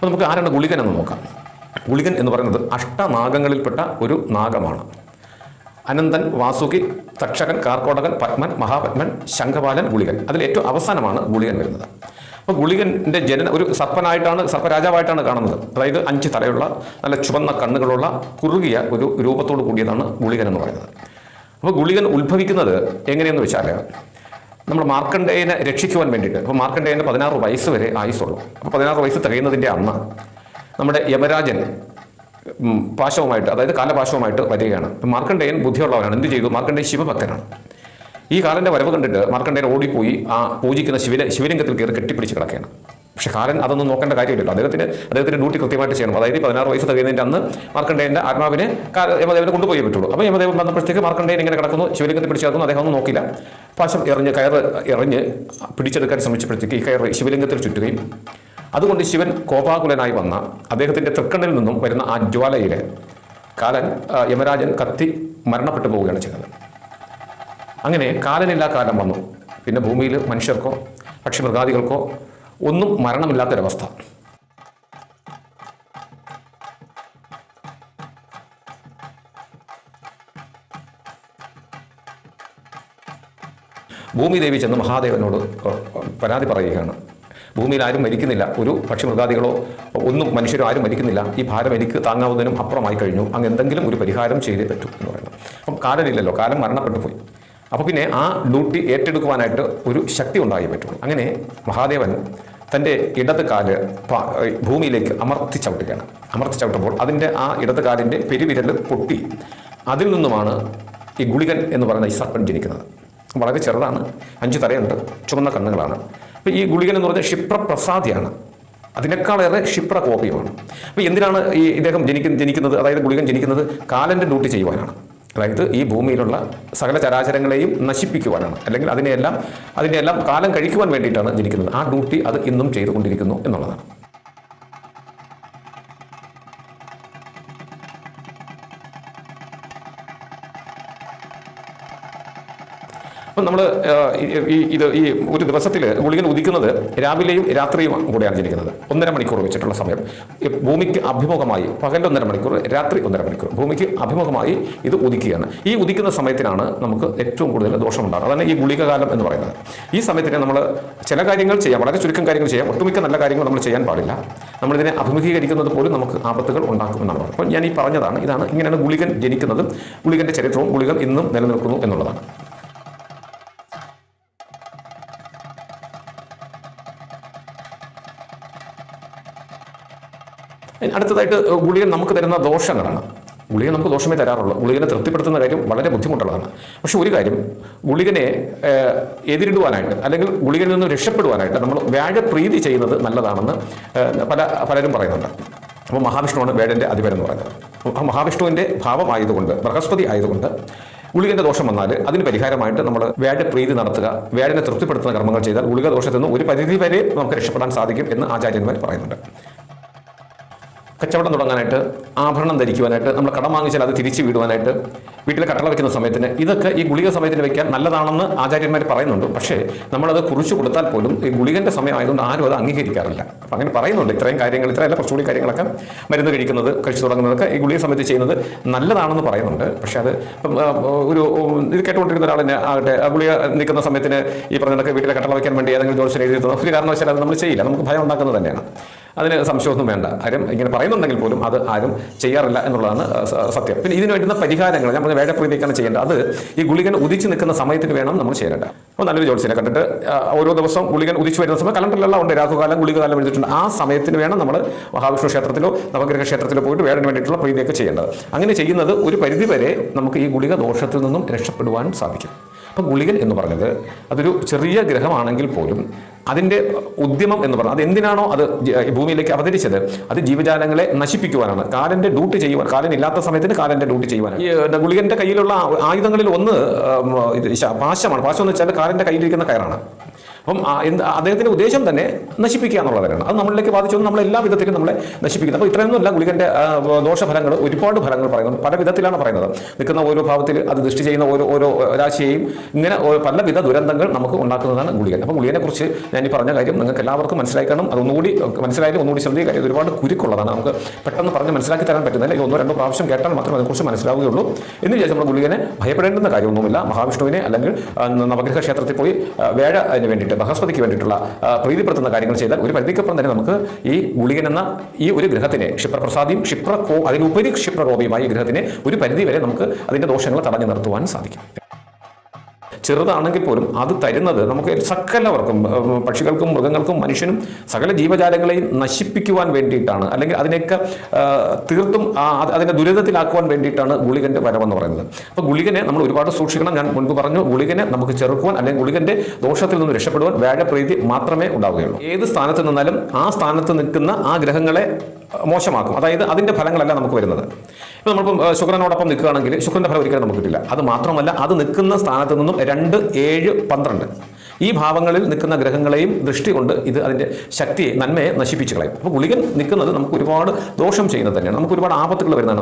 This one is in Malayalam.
അപ്പോൾ നമുക്ക് ആരാണ് ഗുളികൻ എന്ന് നോക്കാം. ഗുളികൻ എന്ന് പറയുന്നത് അഷ്ടനാഗങ്ങളിൽപ്പെട്ട ഒരു നാഗമാണ്. അനന്തൻ വാസുകി തക്ഷകൻ കാർക്കോടകൻ പത്മൻ മഹാപത്മൻ ശംഖപാലൻ ഗുളികൻ. അതിൽ ഏറ്റവും അവസാനമാണ് ഗുളികൻ വരുന്നത്. അപ്പോൾ ഗുളികന്റെ ജനന ഒരു സർപ്പനായിട്ടാണ് സർപ്പരാജാവായിട്ടാണ് കാണുന്നത്. അതായത് അഞ്ച് തലയുള്ള നല്ല ചുവന്ന കണ്ണുകളുള്ള കുറുകിയ ഒരു രൂപത്തോട് കൂടിയതാണ് ഗുളികൻ എന്ന് പറയുന്നത്. അപ്പോൾ ഗുളികൻ ഉത്ഭവിക്കുന്നത് എങ്ങനെയെന്ന് വെച്ചാൽ നമ്മൾ മാർക്കണ്ഡേയനെ രക്ഷിക്കുവാൻ വേണ്ടിയിട്ട്. അപ്പോൾ മാർക്കണ്ഡേയന് പതിനാറ് വയസ്സ് വരെ ആയുസുള്ളൂ അപ്പോൾ പതിനാറ് വയസ്സ് തികയുന്നതിന്റെ അന്ന് നമ്മുടെ യമരാജൻ പാശവുമായിട്ട് അതായത് കാലപാശവുമായിട്ട് വരികയാണ്. മാർക്കണ്ഡേയൻ ബുദ്ധിയുള്ളവനാണ്. എന്ത് ചെയ്തു? മാർക്കണ്ഡേയൻ ശിവഭക്തനാണ്. ഈ കാലന്റെ വരവ് കണ്ടിട്ട് മാർക്കണ്ഡേയൻ ഓടിപ്പോയി ആ പൂജിക്കുന്ന ശിവ ശിവലിംഗത്തിൽ കയറി കെട്ടിപ്പിടിച്ച് കിടക്കുകയാണ്. പക്ഷേ കാലൻ അതൊന്നും നോക്കേണ്ട കാര്യമില്ലല്ലോ. അദ്ദേഹത്തിന് അദ്ദേഹത്തിന്റെ ഡ്യൂട്ടി കൃത്യമായിട്ട് ചെയ്യണം. അതായത് പതിനാറ് വയസ്സ് തികയുന്നതിന്റെ അന്ന് മാർക്കണ്ഡേയന്റെ ആത്മാവിനെ യമദേവനെ കൊണ്ടുപോയേ പറ്റുള്ളൂ. അപ്പോൾ യമദേവൻ വന്നപ്പോഴത്തേക്ക് മാർക്കണ്ഡേയൻ ഇങ്ങനെ കിടക്കുന്നു. ശിവലിംഗത്തെ പിടിച്ചെടുക്കുന്നു അദ്ദേഹം ഒന്നും നോക്കില്ല പാശം എറിഞ്ഞ് കയറ് എറിഞ്ഞ് പിടിച്ചെടുക്കാൻ ശ്രമിച്ചപ്പോഴത്തേക്ക് ഈ കയറ് ശിവലിംഗത്തിൽ ചുറ്റുകയും അതുകൊണ്ട് ശിവൻ കോപാകുലനായി വന്ന അദ്ദേഹത്തിന്റെ തൃക്കണ്ണിൽ നിന്നും വരുന്ന ആ ജ്വാലയിലെ കാലൻ യമരാജൻ കത്തി മരണപ്പെട്ടു പോവുകയാണ് ചെയ്തത്. അങ്ങനെ കാലനില്ലാ കാലം വന്നു. പിന്നെ ഭൂമിയിൽ മനുഷ്യർക്കോ പക്ഷിമൃഗാദികൾക്കോ ഒന്നും മരണമില്ലാത്തൊരവസ്ഥ. ഭൂമിദേവി ചെന്ന് മഹാദേവനോട് പരാതി പറയുകയാണ്. ഭൂമിയിൽ ആരും മരിക്കുന്നില്ല. ഒരു പക്ഷി മൃഗാദികളോ ഒന്നും മനുഷ്യരോ ആരും മരിക്കുന്നില്ല. ഈ ഭാരം എനിക്ക് താങ്ങാവുന്നതിനും അപ്പുറമായി കഴിഞ്ഞു. അങ്ങ് എന്തെങ്കിലും ഒരു പരിഹാരം ചെയ്തേ പറ്റൂ എന്ന് പറയുന്നത് അപ്പം കാലനില്ലല്ലോ കാലം മരണപ്പെട്ടു പോയി. അപ്പോൾ പിന്നെ ആ ഡ്യൂട്ടി ഏറ്റെടുക്കുവാനായിട്ട് ഒരു ശക്തി ഉണ്ടായേ പറ്റുള്ളൂ. അങ്ങനെ മഹാദേവൻ തന്റെ ഇടത് കാൽ ഭൂമിയിലേക്ക് അമർത്തി ചവിട്ടുകയാണ്. അമർത്തി ചവിട്ടുമ്പോൾ അതിന്റെ ആ ഇടത് കാലിന്റെ പെരുവിരൽ പൊട്ടി. അതിൽ നിന്നുമാണ് ഈ ഗുളികൻ എന്ന് പറയുന്ന ഈ സർപ്പൻ ജനിക്കുന്നത്. വളരെ ചെറുതാണ് അഞ്ച് തലയുണ്ട് ചുവന്ന കണ്ണുകളാണ്. അപ്പോൾ ഈ ഗുളികൻ എന്ന് പറഞ്ഞാൽ ക്ഷിപ്രപ്രസാദിയാണ്. അതിനേക്കാളേറെ ക്ഷിപ്ര കോപ്പിയുമാണ് അപ്പോൾ എന്തിനാണ് ഈ ഇദ്ദേഹം ജനിക്കുന്ന ജനിക്കുന്നത്? അതായത് ഗുളികൻ ജനിക്കുന്നത് കാലന്റെ ഡ്യൂട്ടി ചെയ്യുവാനാണ്. അതായത് ഈ ഭൂമിയിലുള്ള സകല ചരാചരങ്ങളെയും നശിപ്പിക്കുവാനാണ്. അല്ലെങ്കിൽ അതിനെയെല്ലാം അതിനെയെല്ലാം കാലം കഴിക്കുവാൻ വേണ്ടിയിട്ടാണ് ജനിക്കുന്നത്. ആ ഡ്യൂട്ടി അത് ഇന്നും ചെയ്തുകൊണ്ടിരിക്കുന്നു എന്നുള്ളതാണ്. അപ്പം നമ്മൾ ഈ ഇത് ഈ ഒരു ദിവസത്തിൽ ഗുളികൻ ഉദിക്കുന്നത് രാവിലെയും രാത്രിയും കൂടെയാണ് ജനിക്കുന്നത്. ഒന്നര മണിക്കൂർ വെച്ചിട്ടുള്ള സമയം. ഭൂമിക്ക് അഭിമുഖമായി പകൽ ഒന്നര മണിക്കൂർ രാത്രി ഒന്നര മണിക്കൂർ. ഭൂമിക്ക് അഭിമുഖമായി ഇത് ഉദിക്കുകയാണ്. ഈ ഉദിക്കുന്ന സമയത്തിനാണ് നമുക്ക് ഏറ്റവും കൂടുതൽ ദോഷമുണ്ടാകുന്നത്. അതാണ് ഈ ഗുളികകാലം എന്ന് പറയുന്നത്. ഈ സമയത്തിന് നമ്മൾ ചില കാര്യങ്ങൾ ചെയ്യാം. വളരെ ചുരുക്കം കാര്യങ്ങൾ ചെയ്യാം. ഒട്ടുമിക്ക നല്ല കാര്യങ്ങൾ നമ്മൾ ചെയ്യാൻ പാടില്ല. നമ്മളിതിനെ അഭിമുഖീകരിക്കുന്നത് പോലും നമുക്ക് ആപത്തുകൾ ഉണ്ടാക്കുമെന്നാണ് പറയുന്നത്. അപ്പോൾ ഞാൻ ഈ പറഞ്ഞതാണ് ഇതാണ് ഇങ്ങനെയാണ് ഗുളികൻ ജനിക്കുന്നതും ഗുളികന്റെ ചരിത്രവും ഗുളികൻ ഇന്നും നിലനിൽക്കുന്നു എന്നുള്ളതാണ്. അടുത്തതായിട്ട് ഗുളികൻ നമുക്ക് തരുന്ന ദോഷങ്ങളാണ്. ഗുളിക നമുക്ക് ദോഷമേ തരാറുള്ളൂ. ഗുളികനെ തൃപ്തിപ്പെടുത്തുന്ന കാര്യം വളരെ ബുദ്ധിമുട്ടുള്ളതാണ്. പക്ഷെ ഒരു കാര്യം ഗുളികനെ എതിരിടുവാനായിട്ട് അല്ലെങ്കിൽ ഗുളികനിൽ നിന്ന് രക്ഷപ്പെടുവാനായിട്ട് നമ്മൾ വ്യാഴപ്രീതി ചെയ്യുന്നത് നല്ലതാണെന്ന് പല പലരും പറയുന്നുണ്ട്. അപ്പോൾ മഹാവിഷ്ണുവാണ് വേഴന്റെ അധിപരെന്ന് പറയുന്നത്. ആ മഹാവിഷ്ണുവിന്റെ ഭാവമായതുകൊണ്ട് ബൃഹസ്പതി ആയതുകൊണ്ട് ഗുളികന്റെ ദോഷം വന്നാൽ അതിന് പരിഹാരമായിട്ട് നമ്മൾ വേഴപ്രീതി നടത്തുക വേഴനെ തൃപ്തിപ്പെടുത്തുന്ന കർമ്മങ്ങൾ ചെയ്താൽ ഗുളിക ദോഷത്തിൽ നിന്ന് ഒരു പരിധി വരെ നമുക്ക് രക്ഷപ്പെടാൻ സാധിക്കും എന്ന് ആചാര്യന്മാർ പറയുന്നുണ്ട്. കച്ചവടം തുടങ്ങാനായിട്ട് ആഭരണം ധരിക്കുവാനായിട്ട് നമ്മൾ കടം വാങ്ങിച്ചാൽ അത് തിരിച്ചു വിടുവാനായിട്ട് വീട്ടിൽ കട്ടള വെക്കുന്ന സമയത്തിന് ഇതൊക്കെ ഈ ഗുളിക സമയത്തിന് വെക്കാൻ നല്ലതാണെന്ന് ആചാര്യന്മാർ പറയുന്നുണ്ട്. പക്ഷേ നമ്മളത് കുറിച്ചു കൊടുത്താൽ പോലും ഈ ഗുളികന്റെ സമയമായതുകൊണ്ട് ആരും അത് അംഗീകരിക്കാറില്ല. അപ്പം അങ്ങനെ പറയുന്നുണ്ട്. ഇത്രയും കാര്യങ്ങൾ ഇത്രയല്ല കുറച്ചുകൂടി കാര്യങ്ങളൊക്കെ മരുന്ന് കഴിക്കുന്നത് കഴിച്ചു തുടങ്ങുന്നതൊക്കെ ഈ ഗുളിക സമയത്ത് ചെയ്യുന്നത് നല്ലതാണെന്ന് പറയുന്നുണ്ട്. പക്ഷേ അത് ഒരു ഇത് കേട്ടുകൊണ്ടിരുന്ന ഒരാളിനെ ആകട്ടെ ഗുളിക നിൽക്കുന്ന സമയത്തിന് ഈ പറഞ്ഞതൊക്കെ വീട്ടിലെ കട്ടള വയ്ക്കാൻ വേണ്ടി ഏതെങ്കിലും ദോഷം എഴുതി. ഒരു കാരണവശാലും അത് നമ്മൾ ചെയ്യില്ല. നമുക്ക് ഭയം ഉണ്ടാക്കുന്നത് തന്നെയാണ്. അതിന് സംശയമൊന്നും വേണ്ട. ആരും ഇങ്ങനെ പറയുന്നുണ്ടെങ്കിൽ പോലും അത് ആരും ചെയ്യാറില്ല എന്നുള്ളതാണ് സത്യം. പിന്നെ ഇതിന് വേണ്ടുന്ന പരിഹാരങ്ങൾ നമ്മൾ വേഗപ്രീതിക്കാണ് ചെയ്യേണ്ടത്. അത് ഈ ഗുളികൻ ഉദിച്ച് നിൽക്കുന്ന സമയത്തിന് വേണം നമ്മൾ ചെയ്യേണ്ടത്. അപ്പോൾ നല്ലൊരു ജോലിസിനെ കണ്ടിട്ട് ഓരോ ദിവസം ഗുളികൻ ഉദിച്ച് വരുന്ന സമയം കലണ്ടറിലെല്ലാം ഉണ്ട്. രാഹുകാലം ഗുളികകാലം എടുത്തിട്ടുണ്ട് ആ സമയത്തിന് വേണം നമ്മൾ മഹാവിഷ്ണു ക്ഷേത്രത്തിലോ നവഗ്രഹ ക്ഷേത്രത്തിലോ പോയിട്ട് വേടന് വേണ്ടിയിട്ടുള്ള പ്രീതിയൊക്കെ ചെയ്യേണ്ടത്. അങ്ങനെ ചെയ്യുന്നത് ഒരു പരിധിവരെ നമുക്ക് ഈ ഗുളിക ദോഷത്തിൽ നിന്നും രക്ഷപ്പെടുവാൻ സാധിക്കും. അപ്പം ഗുളികൻ എന്ന് പറഞ്ഞത് അതൊരു ചെറിയ ഗ്രഹമാണെങ്കിൽ പോലും അതിന്റെ ഉദ്യമം എന്ന് പറഞ്ഞാൽ അത് എന്തിനാണോ അത് ഭൂമിയിലേക്ക് അവതരിച്ചത്? അത് ജീവജാലങ്ങളെ നശിപ്പിക്കുവാനാണ്. കാലന്റെ ഡ്യൂട്ടി ചെയ്യുവാൻ കാലൻ ഇല്ലാത്ത സമയത്തിന് കാലന്റെ ഡ്യൂട്ടി ചെയ്യുവാനാണ്. ഈ ഗുളികന്റെ കയ്യിലുള്ള ആയുധങ്ങളിൽ ഒന്ന് ഇത് പാശമാണ്. പാശം എന്ന് വെച്ചാൽ കാലന്റെ കയ്യിലിരിക്കുന്ന കയറാണ്. അപ്പം അദ്ദേഹത്തിന്റെ ഉദ്ദേശം തന്നെ നശിപ്പിക്കുക എന്നുള്ളവരാണ്. അത് നമ്മളിലേക്ക് ബാധിച്ചൊന്നും നമ്മൾ എല്ലാ വിധത്തിലും നമ്മളെ നശിപ്പിക്കുന്നത്. അപ്പോൾ ഇത്രയൊന്നുമല്ല ഗുളികന്റെ ദോഷഫലങ്ങൾ ഒരുപാട് ഫലങ്ങൾ പറയുന്നത്. പല വിധത്തിലാണ് പറയുന്നത്. നിൽക്കുന്ന ഓരോ ഭാവത്തിൽ അത് ദൃഷ്ടി ചെയ്യുന്ന ഓരോ ഓരോ രാശിയെയും ഇങ്ങനെ പല പലവിധ ദുരന്തങ്ങൾ നമുക്ക് ഉണ്ടാക്കുന്നതാണ് ഗുളികൻ. അപ്പം ഗുളികനെക്കുറിച്ച് ഞാൻ ഈ പറഞ്ഞ കാര്യം നിങ്ങൾക്ക് എല്ലാവർക്കും മനസ്സിലാക്കണം അതൊന്നുകൂടി മനസ്സിലായാലും ഒന്നുകൂടി ശ്രദ്ധിക്കുക കാര്യം ഒരുപാട് കുരുക്കുള്ളതാണ്. നമുക്ക് പെട്ടെന്ന് പറഞ്ഞ് മനസ്സിലാക്കി തരാൻ പറ്റുന്നില്ല. ഇത് ഒന്നോ രണ്ടോ പ്രാവശ്യം കേട്ടാൽ മാത്രമേ അതിനെക്കുറിച്ച് മനസ്സിലാവുകയുള്ളൂ. എന്ന് വിചാരിച്ച് നമ്മൾ ഗുളികനെ ഭയപ്പെടേണ്ടുന്ന കാര്യമൊന്നുമില്ല. മഹാവിഷ്ണുവിനെ അല്ലെങ്കിൽ നവഗ്രഹ ക്ഷേത്രത്തിൽ പോയി വേഴ അതിന് വേണ്ടിയിട്ട് ബൃഹസ്പതിക്ക് വേണ്ടിയിട്ടുള്ള പ്രീതിപ്പെടുത്തുന്ന കാര്യങ്ങൾ ചെയ്താൽ ഒരു പരിധിക്കപ്പുറം തന്നെ നമുക്ക് ഈ ഗുളികൻ എന്ന ഈ ഒരു ഗ്രഹത്തിനെ ക്ഷിപ്രപ്രസാദിയും ക്ഷിപ്രകോ അതിനുപരി ക്ഷിപ്രകോപിയുമായ ഈ ഗ്രഹത്തിനെ ഒരു പരിധി വരെ നമുക്ക് അതിന്റെ ദോഷങ്ങൾ തടഞ്ഞു നിർത്തുവാൻ സാധിക്കും. ചെറുതാണെങ്കിൽ പോലും അത് തരുന്നത് നമുക്ക് സകലവർക്കും പക്ഷികൾക്കും മൃഗങ്ങൾക്കും മനുഷ്യനും സകല ജീവജാലങ്ങളെയും നശിപ്പിക്കുവാൻ വേണ്ടിയിട്ടാണ്. അല്ലെങ്കിൽ അതിനെയൊക്കെ തീർത്തും അതിനെ ദുരിതത്തിലാക്കുവാൻ വേണ്ടിയിട്ടാണ് ഗുളികന്റെ വരവെന്ന് പറയുന്നത്. അപ്പോൾ ഗുളികനെ നമ്മൾ ഒരുപാട് സൂക്ഷിക്കണം. ഞാൻ മുൻപ് പറഞ്ഞു ഗുളികനെ നമുക്ക് ചെറുക്കുവാൻ അല്ലെങ്കിൽ ഗുളികന്റെ ദോഷത്തിൽ നിന്ന് രക്ഷപ്പെടുവാൻ വ്യാഴപ്രീതി മാത്രമേ ഉണ്ടാവുകയുള്ളൂ. ഏത് സ്ഥാനത്ത് നിന്നാലും ആ സ്ഥാനത്ത് നിൽക്കുന്ന ആ ഗ്രഹങ്ങളെ മോശമാക്കും. അതായത് അതിന്റെ ഫലങ്ങളല്ല നമുക്ക് വരുന്നത്. ഇപ്പോൾ നമ്മളിപ്പം ശുക്രനോടൊപ്പം നിൽക്കുകയാണെങ്കിൽ ശുക്രന്റെ ഫലം ഒരിക്കലും നമുക്ക് കിട്ടില്ല. അത് മാത്രമല്ല അത് നിൽക്കുന്ന സ്ഥാനത്ത് നിന്നും രണ്ട് ഏഴ് പന്ത്രണ്ട്. ഈ ഭാവങ്ങളിൽ നിൽക്കുന്ന ഗ്രഹങ്ങളെയും ദൃഷ്ടി കൊണ്ട് ഇത് അതിന്റെ ശക്തിയെ നന്മയെ നശിപ്പിച്ചു കളയും. അപ്പോൾ ഗുളികൻ നിൽക്കുന്നത് നമുക്ക് ഒരുപാട് ദോഷം ചെയ്യുന്നത് തന്നെയാണ്. നമുക്ക് ഒരുപാട് ആപത്തുകൾ വരുന്നതാണ്.